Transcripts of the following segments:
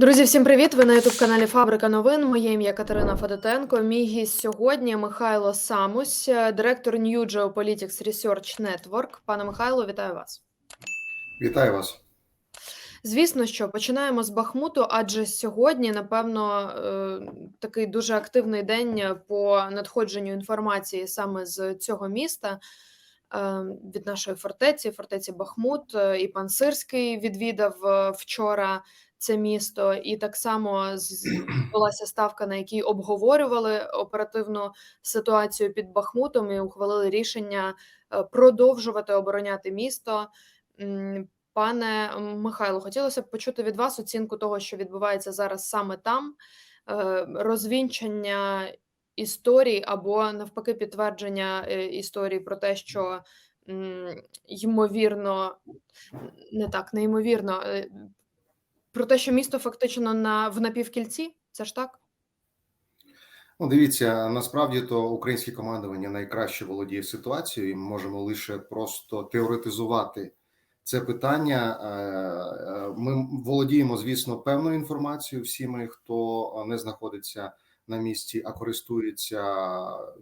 Друзі, всім привіт! Ви на ютуб каналі Фабрика новин. Моє ім'я Катерина Федотенко. Мій гість сьогодні Михайло Самусь, директор New Geopolitics Research Network. Пане Михайло, вітаю вас. Вітаю вас. Звісно, що починаємо з Бахмуту, адже сьогодні, напевно, е, такий дуже активний день по надходженню інформації саме з цього міста. е, Від нашої фортеці, фортеці Бахмут, Е, і пан Сирський відвідав вчора це місто, і так само з- відбулася ставка, на якій обговорювали оперативну ситуацію під Бахмутом і ухвалили рішення е, продовжувати обороняти місто. Пане Михайло, хотілося б почути від вас оцінку того, що відбувається зараз саме там, е, розвінчання історій або навпаки підтвердження е, історій про те, що ймовірно, не так, неймовірно, про те, що місто фактично на в напівкільці, це ж так? Ну, дивіться, насправді то українське командування найкраще володіє ситуацією, і ми можемо лише просто теоретизувати це питання. Е, е, Ми володіємо, звісно, певною інформацією. Всі ми, хто не знаходиться на місці, а користується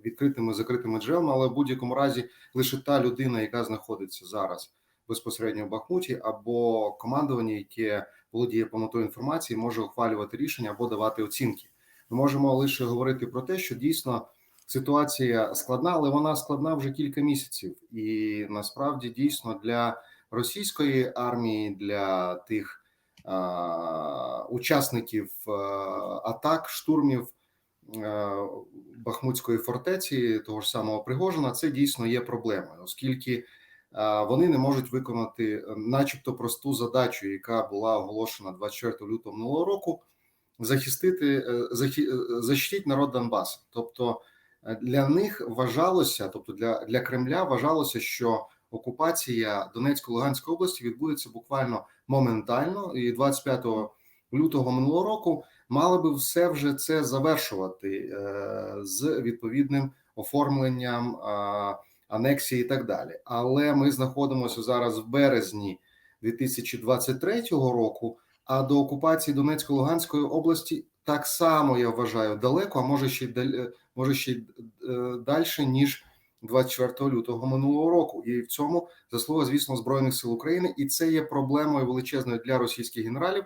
відкритими закритими джерелами, але в будь-якому разі лише та людина, яка знаходиться зараз безпосередньо в Бахмуті, або командування, яке володіє повнотою інформації, може ухвалювати рішення або давати оцінки. Ми можемо лише говорити про те, що дійсно ситуація складна, але вона складна вже кілька місяців, і насправді дійсно для російської армії, для тих а, учасників а, атак, штурмів Бахмутської фортеці, того ж самого Пригожина, це дійсно є проблемою, оскільки вони не можуть виконати, начебто, просту задачу, яка була оголошена 24 лютого минулого року захистити е, захи, е, народ Донбасу. Тобто е, для них вважалося, тобто для, для Кремля вважалося, що окупація Донецької Луганської області відбудеться буквально моментально, і 25 лютого минулого року мали би все вже це завершувати е, з відповідним оформленням е, анексії і так далі. Але ми знаходимося зараз в березні 2023 року. А до окупації Донецької Луганської області так само я вважаю далеко, а може ще й може ще й далі, ніж 24 лютого минулого року. І в цьому заслуга, звісно, збройних сил України, і це є проблемою величезною для російських генералів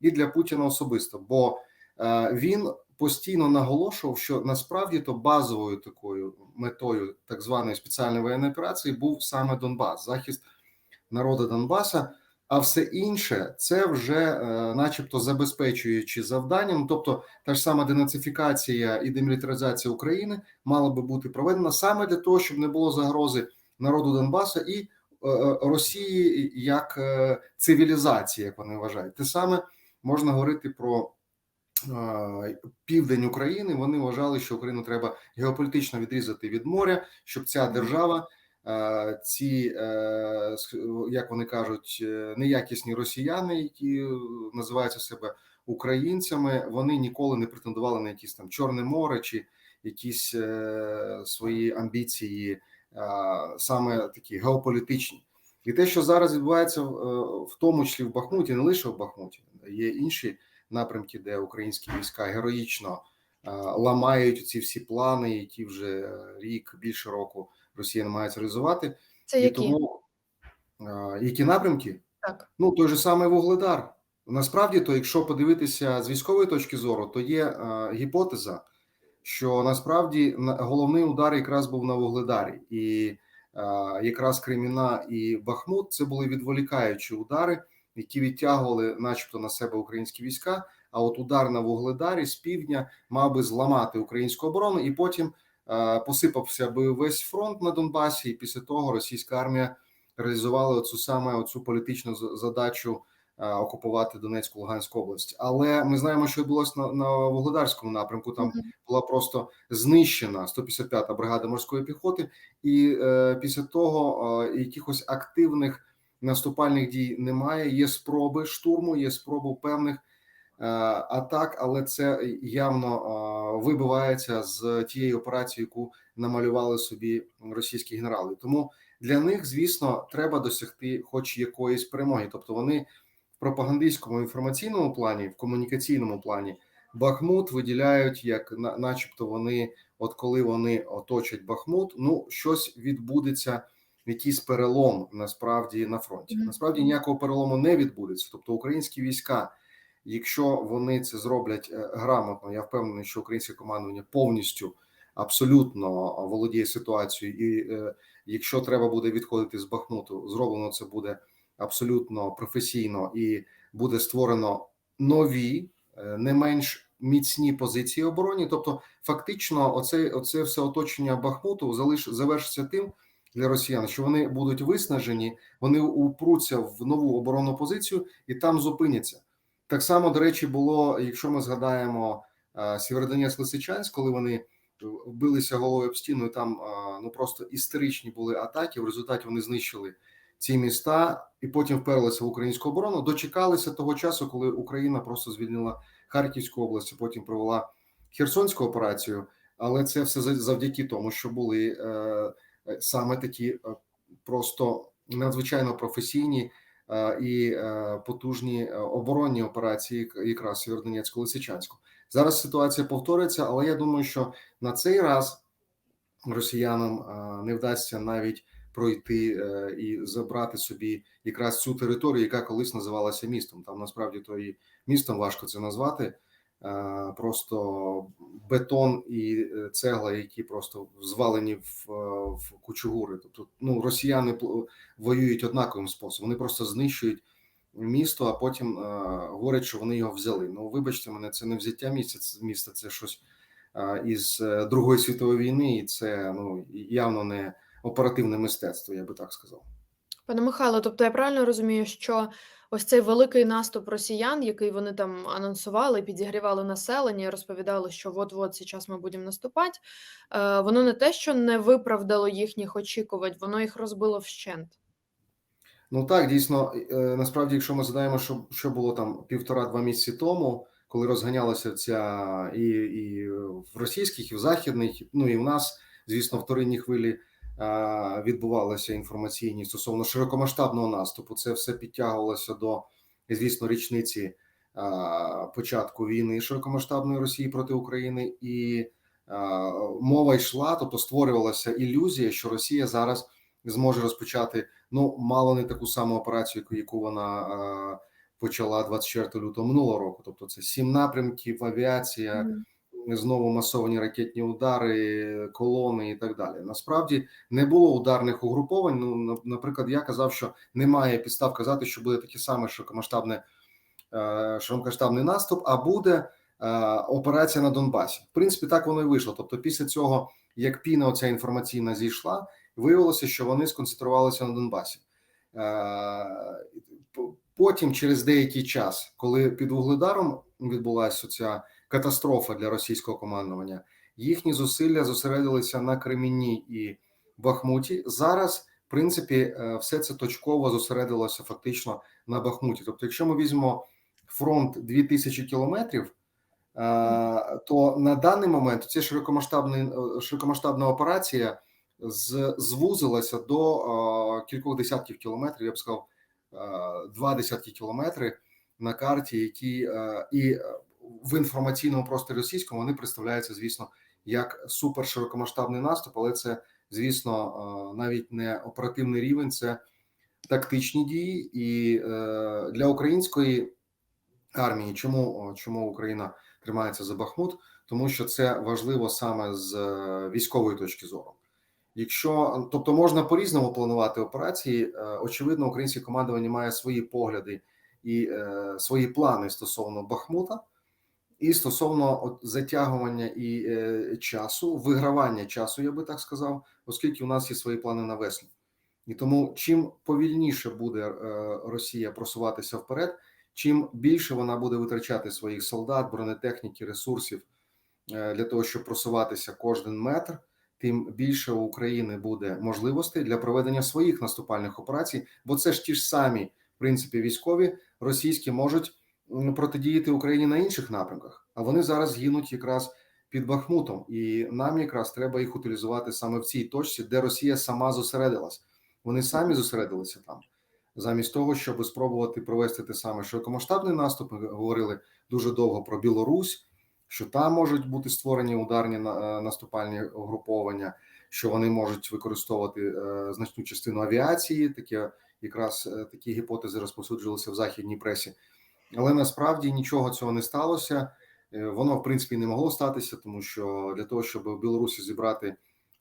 і для Путіна особисто, бо е, він постійно наголошував, що насправді то базовою такою метою так званої спеціальної воєнної операції був саме Донбас, захист народу Донбаса. А все інше це вже, е, начебто, забезпечуючи завданням, тобто та ж сама денацифікація і демілітаризація України мала би бути проведена саме для того, щоб не було загрози народу Донбасу і е, Росії як е, цивілізації, як вони вважають. Те саме можна говорити про південь України. Вони вважали, що Україну треба геополітично відрізати від моря, щоб ця держава ці, е, як вони кажуть, е, неякісні росіяни, які називаються себе українцями, вони ніколи не претендували на якісь там Чорне море чи якісь е, свої амбіції, саме такі геополітичні. І те, що зараз відбувається в тому числі в Бахмуті, не лише в Бахмуті, є інші напрямки, де українські війська героїчно ламають ці всі плани, які вже рік більше року. Росія намагається реалізувати. Це і тому які напрямки? Так. Ну той же самий Вугледар. Насправді, то, якщо подивитися з військової точки зору, то є гіпотеза, що насправді головний удар якраз був на Вугледарі, і якраз Креміна і Бахмут це були відволікаючі удари, які відтягували, начебто, на себе українські війська. А от удар на Вугледарі з півдня мав би зламати українську оборону, і потім посипався би весь фронт на Донбасі, і після того російська армія реалізувала оцю саме оцю політичну задачу окупувати Донецьку Луганську область. Але ми знаємо, що відбулося на, на Вугледарському напрямку. Там була просто знищена 155-та бригада морської піхоти, і е, після того е, якихось активних наступальних дій немає. Є спроби штурму, є спроби певних. Е, атак, але це явно е, вибивається з тієї операції, яку намалювали собі російські генерали. Тому для них, звісно, треба досягти, хоч якоїсь перемоги. Тобто, вони в пропагандистському інформаційному плані, в комунікаційному плані, Бахмут виділяють як, на- начебто, вони, от коли вони оточать Бахмут, ну щось відбудеться, якийсь перелом насправді на фронті. Насправді ніякого перелому не відбудеться. Тобто українські війська, якщо вони це зроблять е, грамотно, я впевнений, що українське командування повністю абсолютно володіє ситуацією, і е, якщо треба буде відходити з Бахмуту, зроблено це буде абсолютно професійно і буде створено нові, е, не менш міцні позиції обороні. Тобто, фактично, оце, оце все оточення Бахмуту залиш завершиться тим для росіян, що вони будуть виснажені, вони упруться в нову оборонну позицію і там зупиняться. Так само, до речі, було, якщо ми згадаємо е, Сєвєродонецьк Лисичанськ, коли вони вбилися головою об стіну, і там е, ну просто істеричні були атаки. В результаті вони знищили ці міста і потім вперлися в українську оборону. Дочекалися того часу, коли Україна просто звільнила Харківську область, потім провела Херсонську операцію. Але це все за- завдяки тому, що були е, е, саме такі е, просто надзвичайно професійні е, і е, потужні е, оборонні операції, як- якраз Сєвєродонецьку Лисичанську. Зараз ситуація повториться, але я думаю, що на цей раз росіянам е, не вдасться навіть пройти е, і забрати собі якраз цю територію, яка колись називалася містом. Там насправді то і містом важко це назвати. Е, Просто бетон і е, цегла, які просто звалені в, е, в кучугури. Тобто, ну росіяни воюють однаковим способом. Вони просто знищують місто, а потім говорять, що вони його взяли. Ну, вибачте мене, це не взяття місця, міста, це щось із Другої світової війни, і це ну явно не оперативне мистецтво, я би так сказав. Пане Михайло, тобто я правильно розумію, що ось цей великий наступ росіян, який вони там анонсували, підігрівали населення, розповідали, що от-от зараз ми будемо наступати, е, воно не те, що не виправдало їхніх очікувань, воно їх розбило вщент. Ну так, дійсно, е, насправді, якщо ми згадаємо, що, що було там півтора-два місяці тому, коли розганялася ця і, і в російських, і в західних, ну і в нас, звісно, вторинні хвилі відбувалися інформаційні стосовно широкомасштабного наступу. Це все підтягувалося до, звісно, річниці е, початку війни широкомасштабної Росії проти України, і е, мова йшла, тобто створювалася ілюзія, що Росія зараз зможе розпочати ну мало не таку саму операцію, яку- вона е, почала 24 лютого минулого року. Тобто, це сім напрямків, авіація. Знову масовані ракетні удари, колони і так далі. Насправді не було ударних угруповань. Ну, наприклад, я казав, що немає підстав казати, що буде таке саме широкомасштабне е, широкомасштабний наступ, а буде е, операція на Донбасі. В принципі, так воно і вийшло. Тобто, після цього, як піна оця інформаційна зійшла, виявилося, що вони сконцентрувалися на Донбасі. Е, Потім, через деякий час, коли під Вугледаром відбулася ця катастрофа для російського командування, їхні зусилля зосередилися на Кремінні і Бахмуті. Зараз, в принципі, е, все це точково зосередилося фактично на Бахмуті. Тобто, якщо ми візьмемо фронт 2000 кілометрів, е, то на даний момент ця широкомасштабна, широкомасштабна операція звузилася до е, кількох десятків кілометрів, я б сказав, е, два десятки кілометри на карті, які е, і е, в інформаційному просторі російському вони представляються, звісно, як суперширокомасштабний наступ, але це, звісно, е, навіть не оперативний рівень, це тактичні дії, і е, для української армії, чому, чому Україна тримається за Бахмут? Тому що це важливо саме з е, військової точки зору. Якщо тобто можна по-різному планувати операції, очевидно, українське командування має свої погляди і е, свої плани стосовно Бахмута, і стосовно от, затягування і е, часу, вигравання часу, я би так сказав, оскільки у нас є свої плани на весну. І тому чим повільніше буде е, Росія просуватися вперед, чим більше вона буде витрачати своїх солдат, бронетехніки, ресурсів е, для того, щоб просуватися кожен метр, тим більше у України буде можливостей для проведення своїх наступальних операцій, бо це ж ті ж самі, в принципі, військові російські можуть протидіяти Україні на інших напрямках, а вони зараз гинуть якраз під Бахмутом, і нам якраз треба їх утилізувати саме в цій точці, де Росія сама зосередилась. Вони самі зосередилися там. замість того, щоб спробувати провести те саме широкомасштабний наступ. Ми говорили дуже довго про Білорусь, що там можуть бути створені ударні е, наступальні угруповання, що вони можуть використовувати е, значну частину авіації. Таке якраз е, такі гіпотези розповсюджувалися в західній пресі, але насправді нічого цього не сталося. Е, Воно в принципі не могло статися, тому що для того, щоб в Білорусі зібрати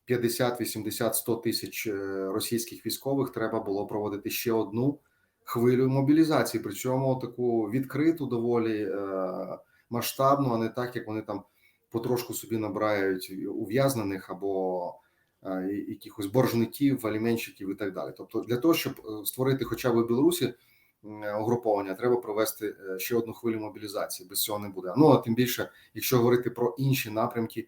50, 80, 100 тисяч е, російських військових, треба було проводити ще одну хвилю мобілізації, причому таку відкриту, доволі е, масштабну, а не так, як вони там потрошку собі набирають ув'язнених або якихось боржників, аліменщиків і так далі. Тобто, для того, щоб створити хоча б в Білорусі угруповання, треба провести е, ще одну хвилю мобілізації. Без цього не буде. Ну а тим більше, якщо говорити про інші напрямки,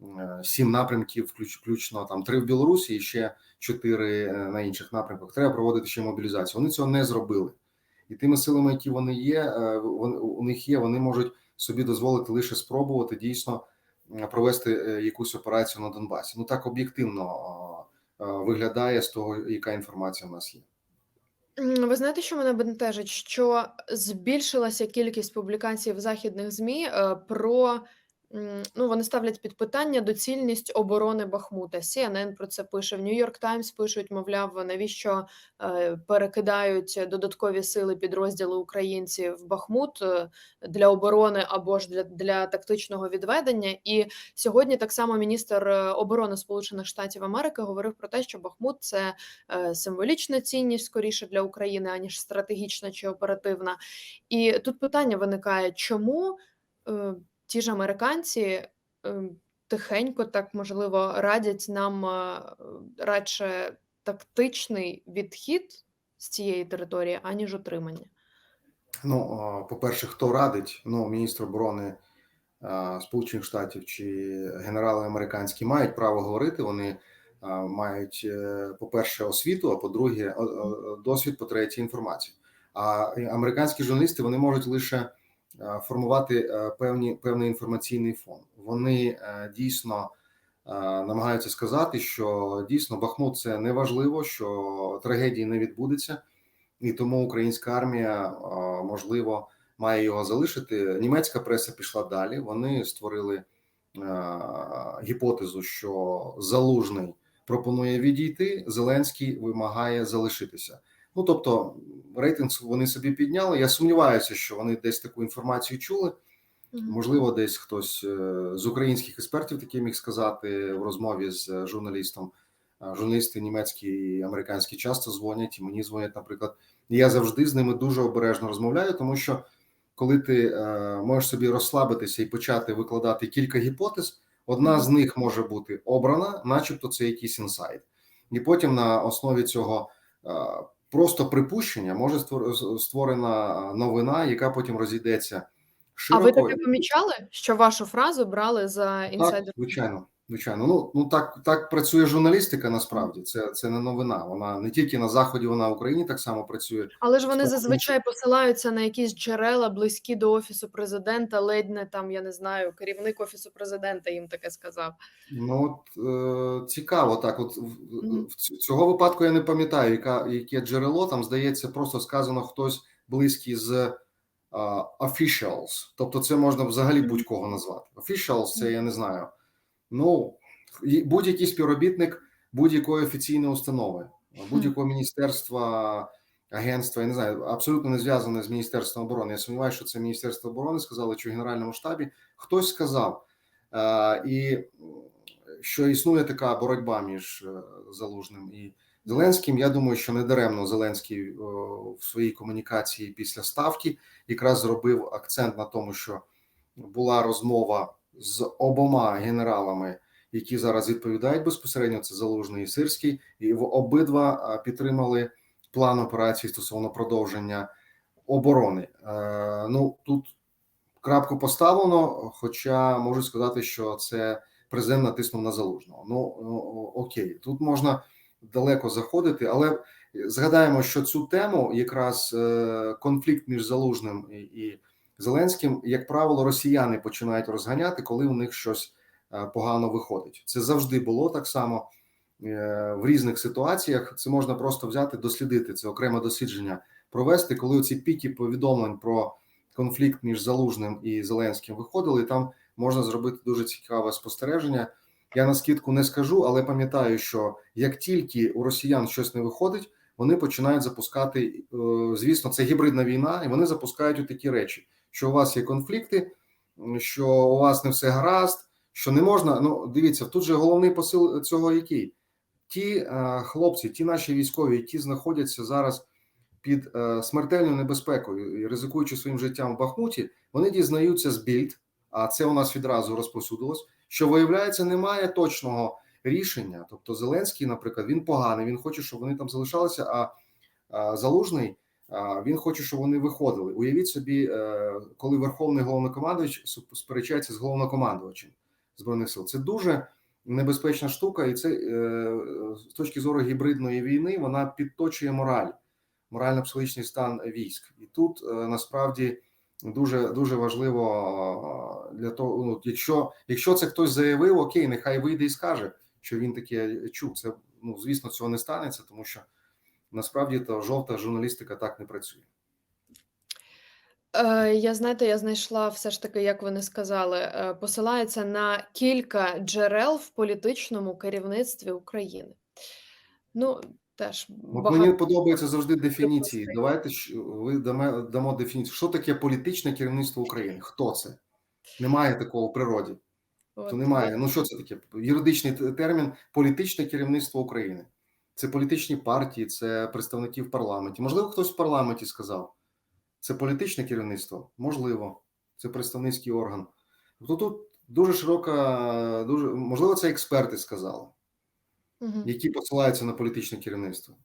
е, сім напрямків, включ- включно там три в Білорусі і ще чотири е, на інших напрямках. Треба проводити ще мобілізацію. Вони цього не зробили, і тими силами, які вони є, е, у них є, вони можуть собі дозволити лише спробувати дійсно е, провести е, якусь операцію на Донбасі. Ну так об'єктивно е, е, виглядає з того, яка інформація в нас є. Ви знаєте, що мене бентежить? Що збільшилася кількість публікацій в західних ЗМІ е, про ну вони ставлять під питання доцільність оборони Бахмута. CNN про це пише. В Нью-Йорк Таймс пишуть, мовляв, навіщо е, перекидають додаткові сили підрозділи українців в Бахмут е, для оборони або ж для, для тактичного відведення. І сьогодні так само міністр е, оборони Сполучених Штатів Америки говорив про те, що Бахмут це символічна цінність скоріше для України, аніж стратегічна чи оперативна. І тут питання виникає, чому ті ж американці е, тихенько, так можливо, радять нам е, радше тактичний відхід з цієї території, аніж отримання. Ну, по-перше, хто радить? Ну, міністр оборони Сполучених Штатів чи генерали американські мають право говорити. Вони мають, е, по-перше, освіту, а по-друге, досвід, по-третє, інформацію. А американські журналісти вони можуть лише формувати е, певні певний інформаційний фон. Вони е, дійсно е, намагаються сказати, що дійсно Бахмут це не важливо, що трагедії не відбудеться і тому українська армія можливо має його залишити. Німецька преса пішла далі. Вони створили гіпотезу, що залужний пропонує відійти. Зеленський вимагає залишитися. Ну тобто, рейтинг вони собі підняли. Я сумніваюся, що вони десь таку інформацію чули. Можливо, десь хтось е, з українських експертів таке міг сказати в розмові з е, журналістом. Журналісти німецькі і американські часто дзвонять, і мені дзвонять, наприклад. Я завжди з ними дуже обережно розмовляю, тому що коли ти е, можеш собі розслабитися і почати викладати кілька гіпотез, одна з них може бути обрана, начебто це якийсь інсайт, і потім на основі цього е, просто припущення може створ- створена новина, яка потім розійдеться А ви таке помічали, що вашу фразу брали за Так, інсайдер? звичайно, звичайно. Ну ну так так працює журналістика. Насправді це це не новина. Вона не тільки на заході, вона в Україні так само працює. Але ж вони зазвичай посилаються на якісь джерела близькі до офісу президента, ледь не там, я не знаю, керівник офісу президента їм таке сказав. Ну от е, цікаво, так. От в, в цього випадку я не пам'ятаю, яка яке джерело там здається, просто сказано хтось близький з е, officials. Тобто, це можна взагалі будь-кого назвати. Officials – це я не знаю. Ну будь-який співробітник будь-якої офіційної установи, будь-якого міністерства, агентства, я не знаю, абсолютно не зв'язане з міністерством оборони. Я сумніваюся, що це міністерство оборони сказали, чи в генеральному штабі хтось сказав, е, і що існує така боротьба між е, залужним і Зеленським. Я думаю, що недаремно Зеленський е, в своїй комунікації після ставки якраз зробив акцент на тому, що була розмова з обома генералами, які зараз відповідають безпосередньо. Це Залужний і Сирський, і обидва е, підтримали план операції стосовно продовження оборони. Е, Ну тут крапку поставлено. Хоча можу сказати, що це президент натиснув на залужного. Ну окей, тут можна далеко заходити, але згадаємо, що цю тему якраз е, конфлікт між залужним і Зеленським, як правило, росіяни починають розганяти, коли у них щось е, погано виходить. Це завжди було так само. е, в різних ситуаціях. Це можна просто взяти, дослідити це окреме дослідження, провести, коли ці піки повідомлень про конфлікт між Залужним і Зеленським виходили. і Там можна зробити дуже цікаве спостереження. Я на скидку не скажу, але пам'ятаю, що як тільки у росіян щось не виходить, вони починають запускати. е, Звісно, це гібридна війна, і вони запускають такі речі, що у вас є конфлікти, що у вас не все гаразд, що не можна. Ну, дивіться, тут же головний посил цього який ті е, хлопці, ті наші військові, які знаходяться зараз під е, смертельною небезпекою і ризикуючи своїм життям в Бахмуті, вони дізнаються з більд, а це у нас відразу розповсюдилось. Що виявляється, немає точного рішення. Тобто, Зеленський, наприклад, він поганий, він хоче, щоб вони там залишалися. А, а залужний він хоче, щоб вони виходили. Уявіть собі, е, коли верховний головнокомандувач сперечається з головнокомандувачем збройних сил. Це дуже небезпечна штука, і це е, з точки зору гібридної війни вона підточує мораль, морально-психологічний стан військ. І тут е, насправді дуже дуже важливо для того, ну якщо якщо це хтось заявив, окей, нехай вийде і скаже, що він таке чув. Це ну звісно, цього не станеться, тому що насправді то жовта журналістика так не працює. Е, я знаєте, я знайшла все ж таки, як вони сказали, е, посилається на кілька джерел в політичному керівництві України. Ну, теж багато. мені подобається завжди дефініції. Давайте ви дамо, дамо дефініцію. Що таке політичне керівництво України? Хто це? Немає такого в природі. От, То немає. Ну що це таке? Юридичний термін політичне керівництво України. Це політичні партії, це представники в парламенті. Можливо, хтось в парламенті сказав. Це політичне керівництво? Можливо, це представницький орган. Тобто тут дуже широка, дуже можливо, це експерти сказали, які посилаються на політичне керівництво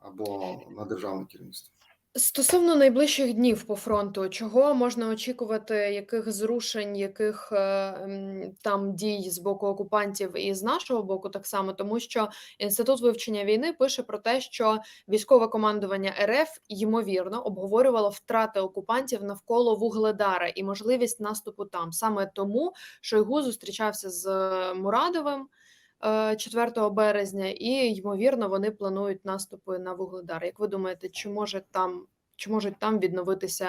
або на державне керівництво. Стосовно найближчих днів по фронту, чого можна очікувати, яких зрушень, яких е, там дій з боку окупантів і з нашого боку так само, тому що інститут вивчення війни пише про те, що військове командування РФ ймовірно обговорювало втрати окупантів навколо Вугледара і можливість наступу там. Саме тому Шойгу зустрічався з Мурадовим. Е, 4 березня, і ймовірно вони планують наступи на Вугледар. Як ви думаєте, чи може там чи можуть там відновитися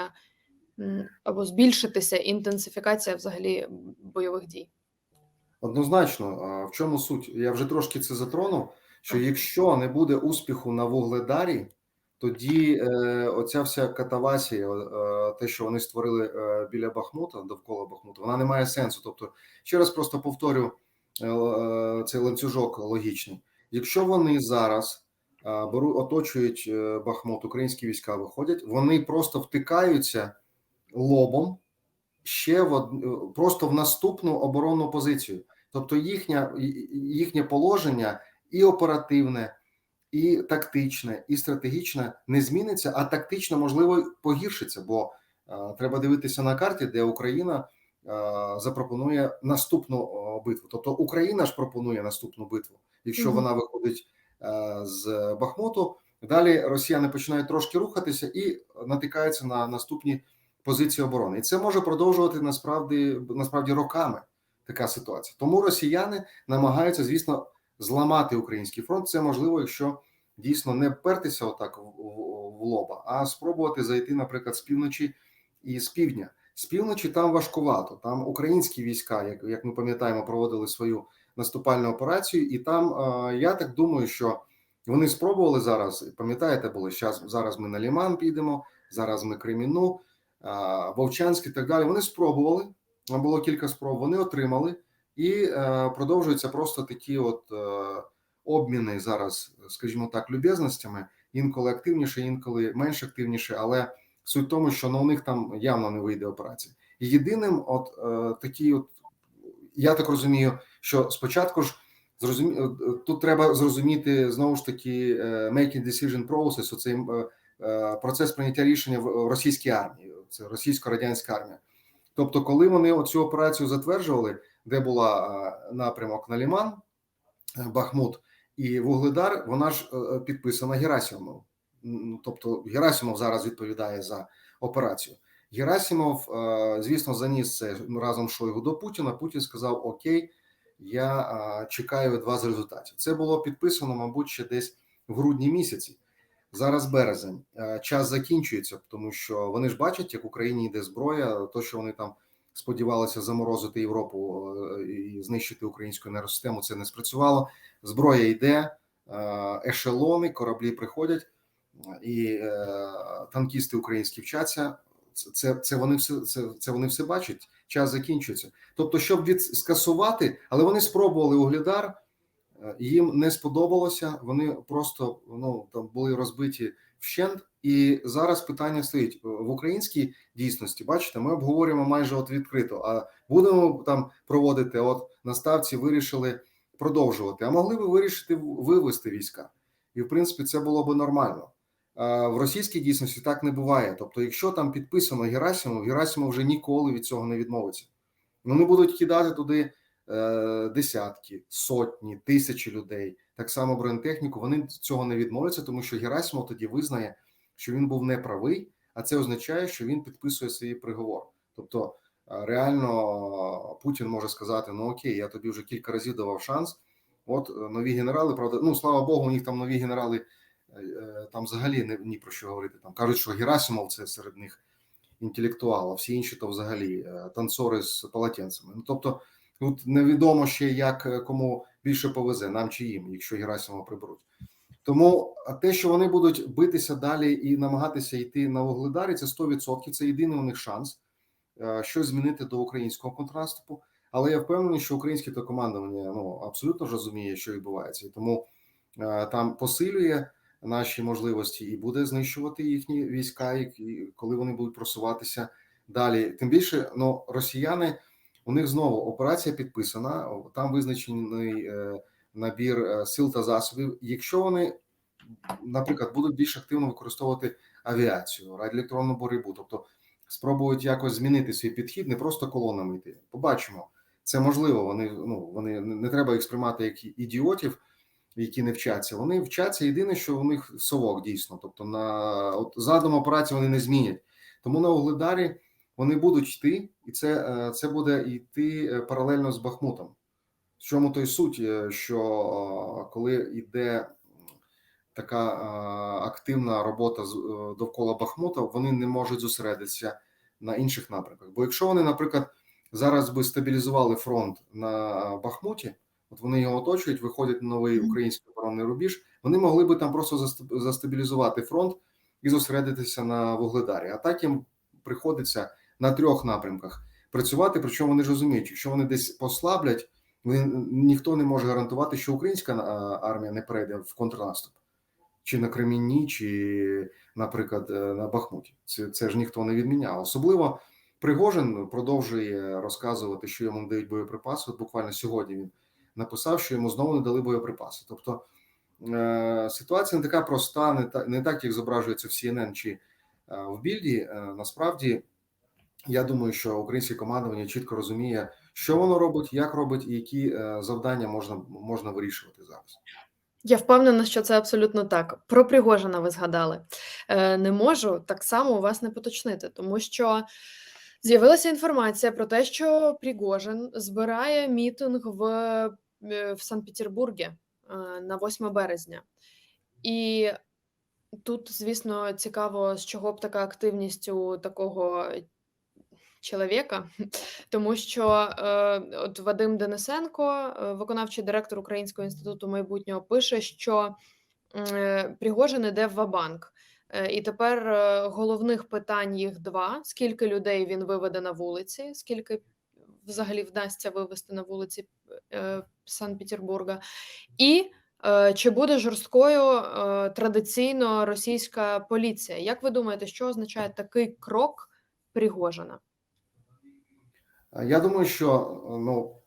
або збільшитися інтенсифікація взагалі бойових дій? Однозначно, в чому суть? Я вже трошки це затронув. Що якщо не буде успіху на Вугледарі, тоді е, оця вся катавасія, е, те, що вони створили е, біля Бахмута, довкола Бахмута, вона не має сенсу. Тобто, ще раз просто повторю е, е, цей ланцюжок логічний. Якщо вони зараз е, беруть, оточують е, Бахмут, українські війська виходять, вони просто втикаються лобом ще в од- просто в наступну оборонну позицію. Тобто їхня, їхнє положення і оперативне, і тактичне, і стратегічне не зміниться, а тактично можливо погіршиться, бо е, треба дивитися на карті, де Україна е, запропонує наступну битву. Тобто Україна ж пропонує наступну битву, якщо Мгм. вона виходить е, з Бахмуту. Далі росіяни починають трошки рухатися і натикаються на наступні позиції оборони, і це може продовжувати насправді насправді роками така ситуація. Тому росіяни намагаються, звісно, зламати український фронт. Це можливо, якщо дійсно не впертися отак в, в, в лоба, а спробувати зайти, наприклад, з півночі і з півдня. З півночі там важкувато. Там українські війська, як, як ми пам'ятаємо, проводили свою наступальну операцію, і там я так думаю, що вони спробували зараз. Пам'ятаєте, було зараз, зараз ми на Ліман підемо, зараз ми Креміну. Вовчанськ і так далі. Вони спробували. Там було кілька спроб. Вони отримали і е, продовжуються просто такі от е, обміни зараз, скажімо так, любезностями. Інколи активніше, інколи менш активніше, але суть в тому, що на у них там явно не вийде операція. Єдиним, от е, такі, от я так розумію, що спочатку ж зрозумі... е, тут треба зрозуміти знову ж таки е, making decision process, оцей е, е, процес прийняття рішення в російській армії, це російсько-радянська армія. Тобто, коли вони оцю операцію затверджували, де була напрямок на Ліман, Бахмут і Вугледар, вона ж підписана Герасимовим. М, Тобто Герасимов зараз відповідає за операцію. Герасимов, е, звісно, заніс це разом Шойгу до Путіна. Путін сказав: Окей, я чекаю від вас результатів. Це було підписано, мабуть, ще десь в грудні місяці. Зараз березень, Е, час закінчується, тому що вони ж бачать, як Україні йде зброя, то що вони там сподівалися заморозити Європу е, і знищити українську енергосистему, це не спрацювало. Зброя йде, е, ешелони, кораблі приходять, і е, танкісти українські вчаться. Це, це, вони все це, це вони все бачать. Час закінчується. Тобто, щоб від скасувати, але вони спробували угледар. Е, їм не сподобалося. Вони просто ну там були розбиті вщент. І зараз питання стоїть в українській дійсності. Бачите, ми обговорюємо майже от відкрито. А будемо там проводити. От на ставці вирішили продовжувати. А могли би вирішити вивести війська, і в принципі це було би нормально. А в російській дійсності так не буває. Тобто, якщо там підписано Герасимов, Герасимов вже ніколи від цього не відмовиться. Вони будуть кидати туди е, десятки, сотні, тисячі людей. Так само бронетехніку. Вони цього не відмовляться, тому що Герасимов тоді визнає, що він був неправий, а це означає, що він підписує свій приговор. Тобто, е, реально Путін може сказати: ну окей, я тобі вже кілька разів давав шанс. От е, нові генерали, правда, ну слава Богу, у них там нові генерали е, там взагалі не ні про що говорити. Там кажуть, що Герасимов це серед них інтелектуал, а всі інші то взагалі е, танцори з полотенцями. Ну тобто, тут невідомо ще як е, кому більше повезе, нам чи їм, якщо Герасимова приберуть. Тому те, що вони будуть битися далі і намагатися йти на вугледарі, це 100%, Це єдиний у них шанс е, щось змінити до українського контрнаступу. Але я впевнений, що українське то командування ну абсолютно розуміє, що відбувається, і тому е, там посилює наші можливості і буде знищувати їхні війська, і коли вони будуть просуватися далі. Тим більше, ну росіяни у них знову операція підписана. Там визначений е, набір е, сил та засобів. Якщо вони, наприклад, будуть більш активно використовувати авіацію, радіоелектронну боротьбу, тобто спробують якось змінити свій підхід, не просто колонами йти. Побачимо, це можливо. Вони ну вони не треба їх сприймати як ідіотів які не вчаться. Вони вчаться єдине, що у них совок дійсно. Тобто, на от задум операції вони не змінять. Тому на Угледарі вони будуть йти, і це е, це буде йти е, паралельно з Бахмутом. В чому той суть, е, що коли йде така активна робота довкола Бахмута, вони не можуть зосередитися на інших напрямках. Бо якщо вони, наприклад, зараз би стабілізували фронт на Бахмуті. От вони його оточують, виходять на новий український оборонний рубіж. Вони могли би там просто застабілізувати фронт і зосередитися на вугледарі. А так їм приходиться на трьох напрямках працювати. Причому вони ж розуміють, якщо вони десь послаблять, ніхто не може гарантувати, що українська армія не перейде в контрнаступ, чи на Кремінні, чи, наприклад, е, на Бахмуті. Це це ж ніхто не відміняв. Особливо Пригожин продовжує розказувати, що йому дають боєприпаси. От буквально сьогодні він написав, що йому знову не дали боєприпаси. Тобто е, ситуація не така проста, не так, не так, як зображується в CNN чи е, в Більді. Е, насправді, я думаю, що українське командування чітко розуміє, що воно робить, як робить, і які завдання можна, можна вирішувати зараз. Я впевнена, що це абсолютно так. Про Пригожина ви згадали. Не можу так само у вас не поточнити, тому що. З'явилася інформація про те, що Пригожин збирає мітинг в в Санкт-Петербургі е, на 8 березня. І тут, звісно, цікаво, з чого б така активність у такого чоловіка, тому що е, от Вадим Денисенко, виконавчий директор Українського інституту майбутнього, пише, що Пригожин іде в Вабанк. І тепер головних питань їх два: скільки людей він виведе на вулиці, скільки взагалі вдасться вивести на вулиці е, Санкт-Петербурга, і е, чи буде жорсткою е, традиційно російська поліція? Як ви думаєте, що означає такий крок Пригожина? Я думаю, що ну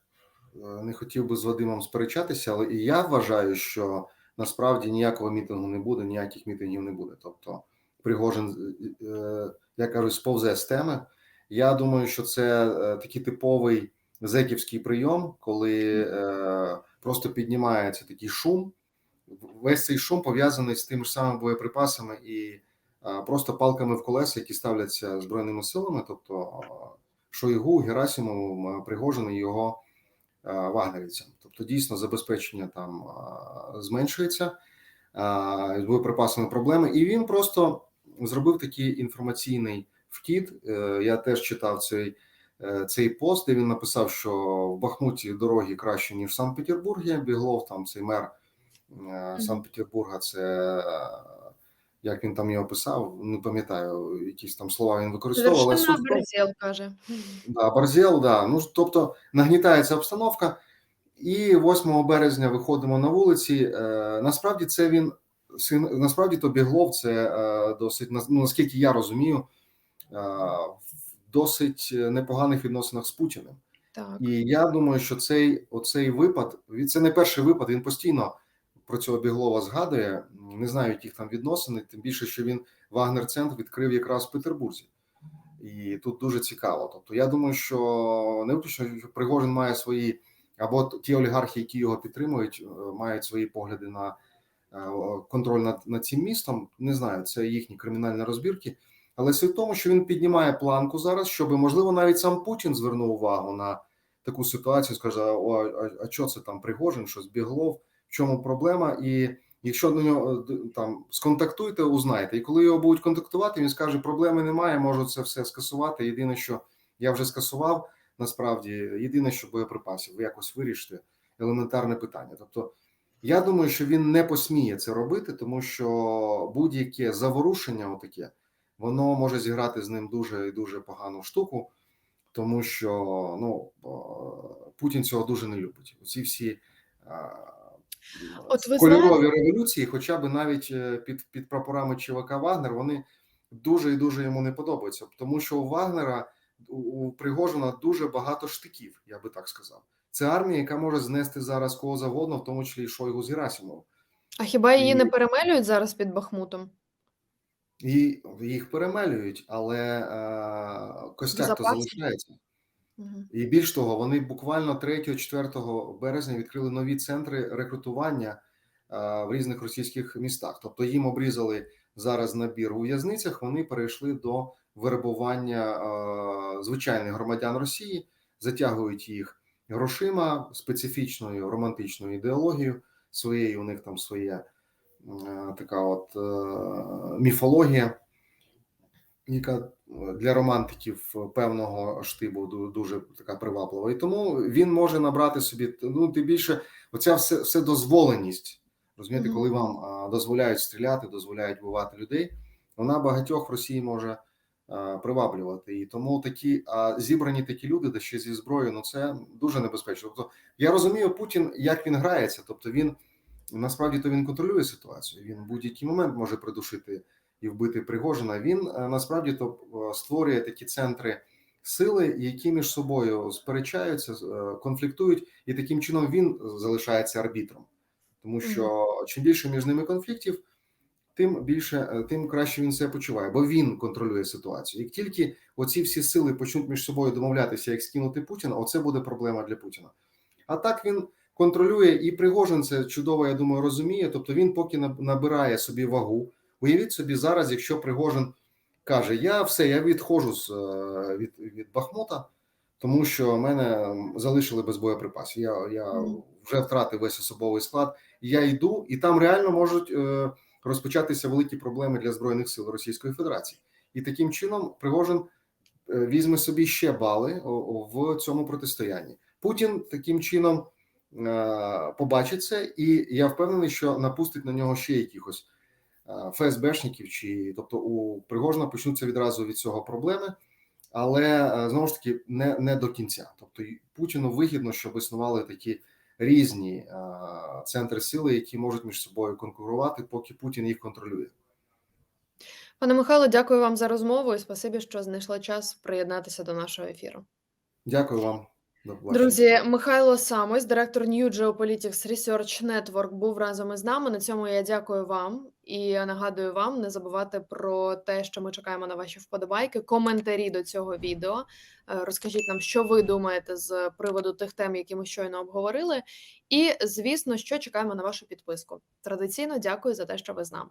не хотів би з Вадимом сперечатися, але і я вважаю, що насправді ніякого мітингу не буде, ніяких мітингів не буде. Тобто, Пригожин, я кажу, сповзе з теми. Я думаю, що це е, такий типовий зеківський прийом, коли е, просто піднімається такий шум. Весь цей шум пов'язаний з тими ж самими боєприпасами і е, просто палками в колеса, які ставляться збройними силами, тобто Шойгу, Герасимову, Пригожин і його вагнерівцям. Тобто, дійсно, забезпечення там а, зменшується, а, з боєприпасами проблеми, і він просто зробив такий інформаційний вхід. Е, Я теж читав цей, е, цей пост, де він написав, що в Бахмуті дороги краще ніж в Санкт-Петербургі. Біглов там цей мер е, Санкт-Петербурга. Це е, як він там його писав, не пам'ятаю, якісь там слова він використовував. але суть в каже. Да, Барзєл, да. Ну тобто нагнітається обстановка, і 8 березня виходимо на вулиці. Насправді це він насправді то Біглов це досить ну, наскільки я розумію, в досить непоганих відносинах з Путіним. Так. І я думаю, що цей оцей випад це не перший випад. Він постійно про цього Біглова згадує. Не знаю, яких там відносини. Тим більше, що він Вагнер Центр відкрив якраз в Петербурзі. І тут дуже цікаво. Тобто, я думаю, що не виключно, що Пригожин має свої або ті олігархи, які його підтримують, е, мають свої погляди на е, контроль над, над цим містом. Не знаю, це їхні кримінальні розбірки. Але суть в тому, що він піднімає планку зараз, щоб можливо навіть сам Путін звернув увагу на таку ситуацію. Скаже: О, а, а що це там Пригожин, що збіглов, в чому проблема? І якщо до нього е, там сконтактуйте, узнайте. І коли його будуть контактувати, він скаже: проблеми немає, можу це все скасувати. Єдине, що я вже скасував, насправді, єдине, що боєприпасів, ви якось вирішите елементарне питання. Тобто, я думаю, що він не посміє це робити, тому що будь-яке заворушення, отаке, воно може зіграти з ним дуже і дуже погану штуку, тому що ну е, Путін цього дуже не любить. Оці всі е, От ви кольорові революції, хоча б навіть е, під, під прапорами ЧВК Вагнер, вони дуже і дуже йому не подобаються, тому що у Вагнера у, Пригожина дуже багато штиків, я би так сказав. Це армія, яка може знести зараз кого завгодно, в тому числі і Шойгу з Герасимовим. А хіба її не перемелюють зараз під Бахмутом? І їх перемелюють, але е, костяк то залишається. І більш того, вони буквально 3-4 березня відкрили нові центри рекрутування е, в різних російських містах. Тобто їм обрізали зараз набір у в'язницях. Вони перейшли до вербування е, звичайних громадян Росії, затягують їх грошима, специфічною романтичною ідеологією своєю. У них там своє така от е, міфологія яка для романтиків певного штибу дуже така приваблива. І тому він може набрати собі ну тим більше, оця все, все дозволеність. Розумієте, коли вам дозволяють стріляти, дозволяють бувати людей, вона багатьох в Росії може приваблювати. І тому такі а, зібрані такі люди, де ще зі зброєю, ну це дуже небезпечно. Тобто я розумію Путін, як він грається. Тобто він насправді то він контролює ситуацію. Він в будь-який момент може придушити і вбити Пригожина. Він е, насправді то е, створює такі центри сили, які між собою сперечаються, е, конфліктують, і таким чином він залишається арбітром, тому що чим більше між ними конфліктів, тим більше тим краще він себе почуває, бо він контролює ситуацію. Як тільки оці всі сили почнуть між собою домовлятися, як скинути Путіна, оце буде проблема для Путіна. А так він контролює і Пригожин це чудово, я думаю, розуміє. Тобто він поки наб- набирає собі вагу. Уявіть собі зараз, якщо Пригожин каже: Я все, я відходжу з е, від, від Бахмута, тому що мене залишили без боєприпасів. Я, я вже втратив весь особовий склад. Я йду, і там реально можуть е, розпочатися великі проблеми для збройних сил Російської Федерації. І таким чином Пригожин е, візьме собі ще бали в цьому протистоянні. Путін таким чином побачить це, і я впевнений, що напустить на нього ще якихось е, ФСБшників, чи тобто у Пригожина почнуться відразу від цього проблеми, але е, знову ж таки не, не до кінця. Тобто Путіну вигідно, щоб існували такі різні е, центри сили, які можуть між собою конкурувати, поки Путін їх контролює. Пане Михайло, дякую вам за розмову і спасибі, що знайшли час приєднатися до нашого ефіру. Дякую вам. Друзі, Михайло Самось, директор New Geopolitics Research Network, був разом із нами. На цьому я дякую вам і нагадую вам не забувати про те, що ми чекаємо на ваші вподобайки, коментарі до цього відео. Е, Розкажіть нам, що ви думаєте з приводу тих тем, які ми щойно обговорили. І звісно, що чекаємо на вашу підписку. Традиційно дякую за те, що ви з нами.